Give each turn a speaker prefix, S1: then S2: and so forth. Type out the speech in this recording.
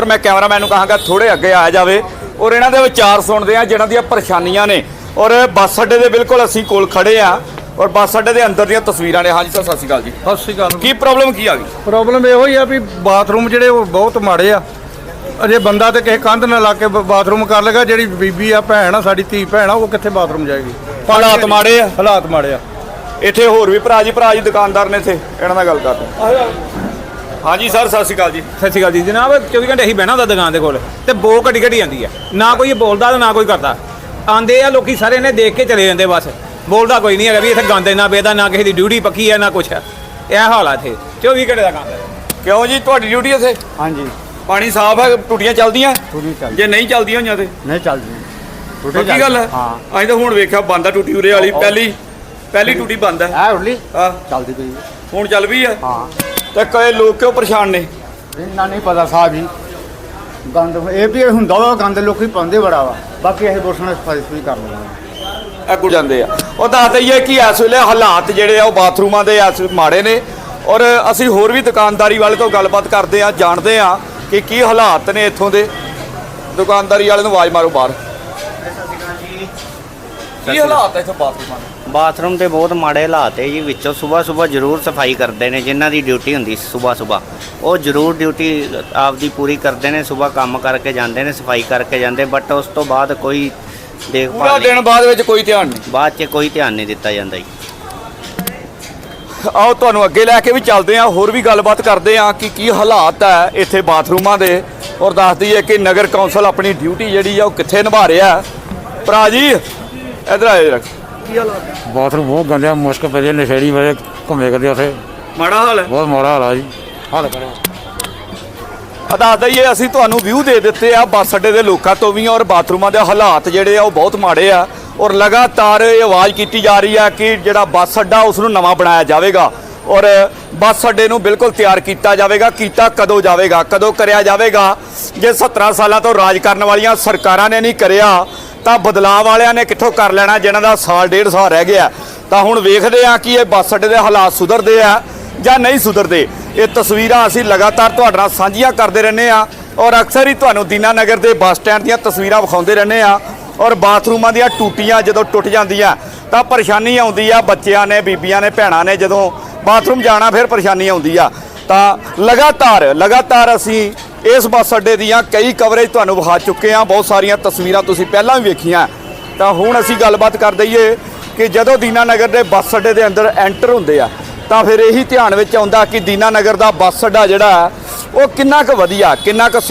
S1: ਔਰ ਮੈਂ ਕੈਮਰਾਮੈਨ ਨੂੰ ਕਹਾਂਗਾ ਥੋੜੇ ਅੱਗੇ ਆ ਜਾਵੇ ਔਰ ਇਹਨਾਂ ਦੇ ਵਿਚਾਰ ਸੁਣਦੇ ਆ ਜਿਹਨਾਂ ਦੀਆਂ ਪਰੇਸ਼ਾਨੀਆਂ ਨੇ। ਔਰ ਬੱਸ ਅੱਡੇ ਦੇ ਬਿਲਕੁਲ ਅਸੀਂ ਕੋਲ ਖੜੇ ਆ ਔਰ ਬੱਸ ਅੱਡੇ ਦੇ ਅੰਦਰ ਦੀਆਂ ਤਸਵੀਰਾਂ ਨੇ। ਹਾਂਜੀ ਸਰ ਸਤਿ ਸ਼੍ਰੀ ਅਕਾਲ ਜੀ।
S2: ਸਤਿ ਸ਼੍ਰੀ ਅਕਾਲ।
S1: ਕੀ ਪ੍ਰੋਬਲਮ ਕੀ ਆ ਗਈ?
S2: ਪ੍ਰੋਬਲਮ ਇਹੋ ਹੀ ਆ ਵੀ ਬਾਥਰੂਮ ਜਿਹੜੇ ਉਹ ਬਹੁਤ ਮਾੜੇ ਆ। ਅਜੇ ਬੰਦਾ ਤੇ ਕਿਸੇ ਕੰਧ ਨਾਲ ਲਾ ਕੇ ਬ- ਬਾਥਰੂਮ ਕਰ ਲੇਗਾ ਜਿਹੜੀ ਬੀਬੀ ਆ ਭੈਣ ਆ ਸਾਡੀ ਧੀ ਭੈਣ ਆ ਉਹ ਕਿੱਥੇ ਬਾਥਰੂਮ ਜਾਏਗੀ?
S1: ਹਾਲਾਤ ਮਾੜੇ ਆ।
S2: ਹਾਲਾਤ ਮਾੜੇ ਆ।
S1: ਇੱਥੇ ਹੋਰ ਵੀ ਭਰਾ ਜੀ ਭਰਾ ਜੀ ਦੁਕਾਨਦਾਰ ਨੇ ਇੱਥੇ ਇਹਨਾਂ ਨਾਲ ਗੱਲ ਕਰਦੇ ਹਾਂਜੀ ਸਰ ਸਤਿ ਸ਼੍ਰੀ ਅਕਾਲ ਜੀ।
S3: ਸਤਿ ਸ਼੍ਰੀ ਅਕਾਲ ਜੀ। ਜਨਾਬ 24 ਘੰਟੇ ਹੀ ਬਹਿਣਾ ਹੁੰਦਾ ਦੁਕਾਨ ਦੇ ਕੋਲ। ਤੇ ਬੋ ਘੜੀ ਘੜੀ ਆਂਦੀ ਆ ਨਾ ਕੋਈ ਬੋਲਦਾ ਤੇ ਨਾ ਕੋਈ ਕਰਦਾ। ਆਂਦੇ ਆ ਲੋਕੀ ਸਾਰੇ ਨੇ ਦੇਖ ਕੇ ਚਲੇ ਜਾਂਦੇ ਬਸ। ਬੋਲਦਾ ਕੋਈ ਨਹੀਂ ਹੈਗਾ ਵੀ ਇੱਥੇ ਗੰਦ ਇੰਨਾ ਬੇਦਾ ਨਾ ਕਿਸੇ ਦੀ ਡਿਊਟੀ ਪੱਕੀ ਹੈ ਨਾ ਕੁਛ ਹੈ। ਇਹ ਹਾਲ ਆ ਇੱਥੇ। 24 ਘੰਟੇ ਦਾ ਕੰਮ ਹੈ।
S1: ਕਿਉਂ ਜੀ? ਤੁਹਾਡੀ ਡਿਊਟੀ ਇੱਥੇ?
S2: ਹਾਂਜੀ।
S1: ਪਾਣੀ ਸਾਫ਼ ਹੈ ਟੂਟੀਆਂ ਚੱਲਦੀਆਂ?
S2: ਟੂਟੀ ਚੱਲ
S1: ਜੇ ਨਹੀਂ ਚੱਲਦੀਆਂ ਹੋਈਆਂ ਤੇ?
S2: ਨਹੀਂ ਚੱਲਦੀ
S1: ਪੱਕੀ ਗੱਲ ਹੈ?
S2: ਹਾਂ।
S1: ਅੱਜ ਤਾਂ ਹੁਣ ਵੇਖਿਆ ਬੰਦ ਆ ਟੂਟੀ ਉਰੇ ਵਾਲੀ। ਪਹਿਲੀ ਪਹਿਲੀ ਟੂਟੀ ਬੰਦ ਹੈ।
S2: ਆ ਉਰਲੀ?
S1: ਆ
S2: ਚੱਲਦੀ ਪਈ
S1: ਹੁਣ ਚੱਲ ਵੀ ਹੈ?
S2: ਹਾਂ।
S1: ਤੇ ਕਈ ਲੋਕ ਕਿਉਂ ਪਰੇਸ਼ਾਨ ਨੇ?
S2: ਇਹਨਾਂ ਨਹੀਂ ਪਤਾ ਸਾਹਿਬ ਜੀ। ਗੰਦ ਇਹ ਵੀ ਹੁੰਦਾ ਵਾ ਗੰਦ ਲੋਕੀ ਪਾਉਂਦੇ ਬੜਾ ਵਾ। ਬਾਕੀ ਇਹ ਬੋਸਣਾ ਸਫ਼ਾਈ ਸੁਈ ਕਰ ਲੈਂਦੇ
S1: ਇਹ ਗੁੜ ਜਾਂਦੇ ਆ। ਉਹ ਦੱਸ ਦਈਏ ਕਿ ਇਸ ਵੇਲੇ ਹਾਲਾਤ ਜਿਹੜੇ ਆ ਉਹ ਬਾਥਰੂਮਾਂ ਦੇ ਇਸ ਮਾੜੇ ਨੇ। ਔਰ ਅਸੀਂ ਹੋਰ ਵੀ ਦੁਕਾਨਦਾਰੀ ਵਾਲੇ ਤੋਂ ਗੱਲਬਾਤ ਕਰਦੇ ਆ ਜਾਣਦੇ ਆ ਕਿ ਕੀ ਹਾਲਾਤ ਨੇ ਇੱਥੋਂ ਦੇ। ਦੁਕਾਨਦਾਰੀ ਵਾਲੇ ਨੂੰ ਆਵਾਜ਼ ਮਾਰੋ ਬਾਹਰ। ਕੀ ਹਾਲਾਤ ਹੈ ਇੱਥੇ ਬਾਥਰੂਮਾਂ ਦੇ?
S4: ਬਾਥਰੂਮ ਤੇ ਬਹੁਤ ਮਾੜੇ ਹਾਲਾਤ ਹੈ ਜੀ ਵਿੱਚੋਂ ਸਵੇਰ ਸਵੇਰ ਜ਼ਰੂਰ ਸਫ਼ਾਈ ਕਰਦੇ ਨੇ ਜਿਨ੍ਹਾਂ ਦੀ ਡਿਊਟੀ ਹੁੰਦੀ ਸਵੇਰ ਸਵੇਰ ਉਹ ਜ਼ਰੂਰ ਡਿਊਟੀ ਆਪਦੀ ਪੂਰੀ ਕਰਦੇ ਨੇ ਸਵੇਰ ਕੰਮ ਕਰਕੇ ਜਾਂਦੇ ਨੇ ਸਫ਼ਾਈ ਕਰਕੇ ਜਾਂਦੇ ਬਟ ਉਸ ਤੋਂ ਬਾਅਦ ਕੋਈ
S1: ਪੂਰਾ
S4: ਦੇਖਭਾਲ
S1: ਦਿਨ
S4: ਨਹੀਂ
S1: ਬਾਅਦ ਵਿੱਚ ਕੋਈ ਧਿਆਨ ਨਹੀਂ।
S4: ਬਾਅਦ 'ਚ ਕੋਈ ਧਿਆਨ ਨਹੀਂ ਦਿੱਤਾ ਜਾਂਦਾ ਜੀ।
S1: ਆਓ ਤੁਹਾਨੂੰ ਅੱਗੇ ਲੈ ਕੇ ਵੀ ਚੱਲਦੇ ਆ ਹੋਰ ਵੀ ਗੱਲਬਾਤ ਕਰਦੇ ਆ ਕਿ ਕੀ ਹਾਲਾਤ ਹੈ ਇੱਥੇ ਬਾਥਰੂਮਾਂ ਦੇ। ਔਰ ਦੱਸ ਦਈਏ ਕਿ ਨਗਰ ਕੌਂਸਲ ਆਪਣੀ ਡਿਊਟੀ ਜਿਹੜੀ ਆ ਉਹ ਕਿੱਥੇ ਨਿਭਾ ਰਿਹਾ ਹੈ। ਭਰਾ ਜੀ ਇਧਰ ਆਏ ਜਰਾ।
S5: ਬਾਥਰੂਮ ਬਹੁਤ ਗੰਦੇ ਆ ਮੁਸ਼ਕ ਪੈ ਜੇ ਨਸ਼ੇੜੀ ਵੇ ਘੁੰਮੇ ਕਰਦੇ ਉੱਥੇ।
S1: ਮਾੜਾ ਹਾਲ ਹੈ।
S5: ਬਹੁਤ ਮਾੜਾ ਹਾਲ ਆ ਜੀ। ਹਾਲ ਕਰੋ
S1: ਦੱਸ ਦਈਏ ਅਸੀਂ ਤੁਹਾਨੂੰ ਵਿਊ ਦੇ ਦਿੱਤੇ ਆ ਬੱਸ ਅੱਡੇ ਦੇ ਲੋਕਾਂ ਤੋਂ ਵੀ ਔਰ ਬਾਥਰੂਮਾਂ ਦੇ ਹਾਲਾਤ ਜਿਹੜੇ ਆ ਉਹ ਬਹੁਤ ਮਾੜੇ ਆ ਔਰ ਲਗਾਤਾਰ ਇਹ ਆਵਾਜ਼ ਕੀਤੀ ਜਾ ਰਹੀ ਆ ਕਿ ਜਿਹੜਾ ਬੱਸ ਅੱਡਾ ਉਸ ਨੂੰ ਨਵਾਂ ਬਣਾਇਆ ਜਾਵੇਗਾ ਔਰ ਬੱਸ ਅੱਡੇ ਨੂੰ ਬਿਲਕੁਲ ਤਿਆਰ ਕੀਤਾ ਜਾਵੇਗਾ ਕੀਤਾ ਕਦੋਂ ਜਾਵੇਗਾ ਕਦੋਂ ਕਰਿਆ ਜਾਵੇਗਾ ਜੇ 17 ਸਾਲਾਂ ਤੋਂ ਰਾਜ ਕਰਨ ਵਾਲੀਆਂ ਸਰਕਾਰਾਂ ਨੇ ਨਹੀਂ ਕਰਿਆ ਤਾਂ ਬਦਲਾਅ ਵਾਲਿਆਂ ਨੇ ਕਿੱਥੋਂ ਕਰ ਲੈਣਾ, ਜਿਨ੍ਹਾਂ ਦਾ ਸਾਲ ਡੇਢ ਸਾਲ ਰਹਿ ਗਿਆ। ਤਾਂ ਹੁਣ ਵੇਖਦੇ ਆ ਕਿ ਇਹ ਬੱਸ ਅੱਡੇ ਦੇ ਹਾਲਾਤ ਸੁਧਰਦੇ ਆ ਜਾਂ ਨਹੀਂ ਸੁਧਰਦੇ। ਇਹ ਤਸਵੀਰਾਂ ਅਸੀਂ ਲਗਾਤਾਰ ਤੁਹਾਡੇ ਨਾਲ ਸਾਂਝੀਆਂ ਕਰਦੇ ਰਹਿੰਦੇ ਆ ਔਰ ਅਕਸਰ ਹੀ ਤੁਹਾਨੂੰ ਦੀਨਾਨਗਰ ਦੇ ਬੱਸ ਸਟੈਂਡ ਦੀਆਂ ਤਸਵੀਰਾਂ ਵਿਖਾਉਂਦੇ ਰਹਿੰਦੇ ਆ ਔਰ ਬਾਥਰੂਮਾਂ ਦੀਆਂ ਟੂਟੀਆਂ ਜਦੋਂ ਟੁੱਟ ਜਾਂਦੀਆਂ, ਤਾਂ ਪਰੇਸ਼ਾਨੀ ਆਉਂਦੀ ਆ, ਬੱਚਿਆਂ ਨੇ, ਬੀਬੀਆਂ ਨੇ, ਭੈਣਾਂ ਨੇ ਜਦੋਂ ਬਾਥਰੂਮ ਜਾਣਾ, ਫਿਰ ਪਰੇਸ਼ਾਨੀ ਆਉਂਦੀ ਆ। ਤਾਂ ਲਗਾਤਾਰ ਲਗਾਤਾਰ ਅਸੀਂ ਇਸ ਬੱਸ ਅੱਡੇ ਦੀਆਂ ਕਈ ਕਵਰੇਜ ਤੁਹਾਨੂੰ ਵਿਖਾ ਚੁੱਕੇ ਆ ਬਹੁਤ ਸਾਰੀਆਂ ਤਸਵੀਰਾਂ ਤੁਸੀਂ ਪਹਿਲਾਂ ਵੀ ਵੇਖੀਆਂ। ਤਾਂ ਹੁਣ ਅਸੀਂ ਗੱਲਬਾਤ ਕਰ ਦਈਏ ਕਿ ਜਦੋਂ ਦੀਨਾਨਗਰ ਦੇ ਬੱਸ ਅੱਡੇ ਦੇ ਅੰਦਰ ਐਂਟਰ ਹੁੰਦੇ ਆ, ਤਾਂ ਫਿਰ ਇਹੀ ਧਿਆਨ ਵਿੱਚ ਆਉਂਦਾ ਕਿ ਦੀਨਾਨਗਰ ਦਾ ਬੱਸ ਅੱਡਾ ਜਿਹੜਾ, ਉਹ ਕਿੰਨਾ ਕੁ ਵਧੀਆ, ਕਿੰਨਾ ਕੁ ਸੋਹਣਾ